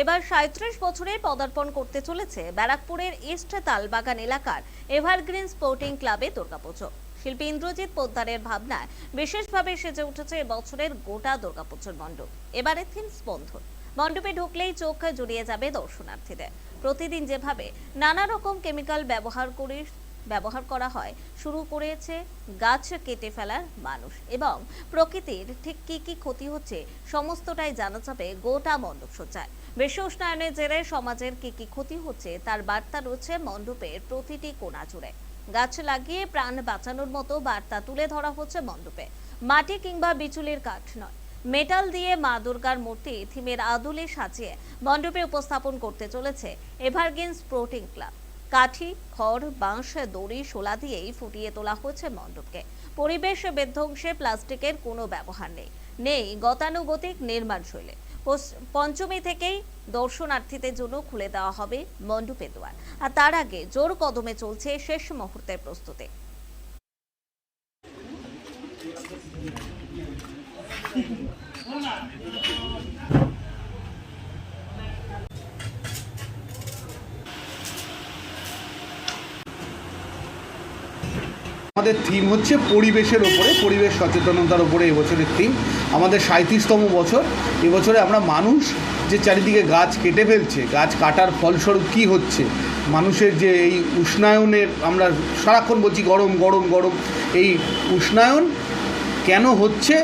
এবার সাঁত্রিশ বছরে পদার্পণ করতে চলেছে ব্যারাকপুরের ইস্ট তালবাগান এলাকার এভারগ্রিন স্পোর্টিং ক্লাবে দুর্গাপুজো। শিল্পী ইন্দ্রজিৎ পোদ্দারের ভাবনায় বিশেষভাবে সেজে উঠেছে এবছরের গোটা দুর্গাপুজোর মণ্ডপ। এবারে থিম স্পন্দন মণ্ডপে ঢুকলেই চোখ জুড়িয়ে যাবে দর্শনার্থীদের। প্রতিদিন যেভাবে নানা রকম কেমিক্যাল ব্যবহার করে ব্যবহার করা হয়। শুরু করেছে গাছ কেটে ফেলার মানুষ। এবং প্রকৃতির ঠিক কি কি ক্ষতি হচ্ছে সমস্তটাই জানা যাবে গোটা মণ্ডপ সজ্জায়। বিশ্ব উষ্ণায়নের জেরে সমাজের কি কি ক্ষতি হচ্ছে তার বার্তা রয়েছে মণ্ডপের প্রতিটি কোণা জুড়ে। গাছ লাগিয়ে প্রাণ বাঁচানোর মতো বার্তা তুলে ধরা হচ্ছে মণ্ডপে। মাটি কিংবা বিচুলির কাঠ নয়। মেটাল দিয়ে মা দুর্গার মূর্তি থিমের আদলে সাজিয়ে মণ্ডপে উপস্থাপন করতে চলেছে এভারগেন স্পোর্টিং ক্লাব। কাঠি, খড়, বাঁশ, দড়ি, শোলা দিয়েই ফুটিয়ে তোলা হচ্ছে মণ্ডপকে। পরিবেশ বিধ্বংসে, প্লাস্টিকের কোনো ব্যবহার নেই। নেই গতানুগতিক নির্মাণ শৈলী। পঞ্চমী থেকেই দর্শনার্থীদের জন্য খুলে দেওয়া হবে মণ্ডপের দুয়ার। আর তার আগে জোর কদমে চলছে শেষ মুহূর্তের প্রস্তুতি। আমাদের থিম হচ্ছে পরিবেশের ওপরে, পরিবেশ সচেতনতার ওপরে এবছরের থিম আমাদের সাঁত্রিশতম বছর। এবছরে আমরা মানুষ যে চারিদিকে গাছ কেটে ফেলছে, গাছ কাটার ফলস্বরূপ কী হচ্ছে, মানুষের যে এই উষ্ণায়নের আমরা সারাক্ষণ বলছি গরম গরম গরম, এই উষ্ণায়ন কেন হচ্ছে,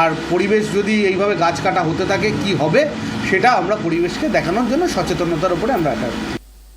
আর পরিবেশ যদি এইভাবে গাছ কাটা হতে থাকে, কি হবে, সেটা আমরা পরিবেশকে দেখানোর জন্য সচেতনতার উপরে আমরা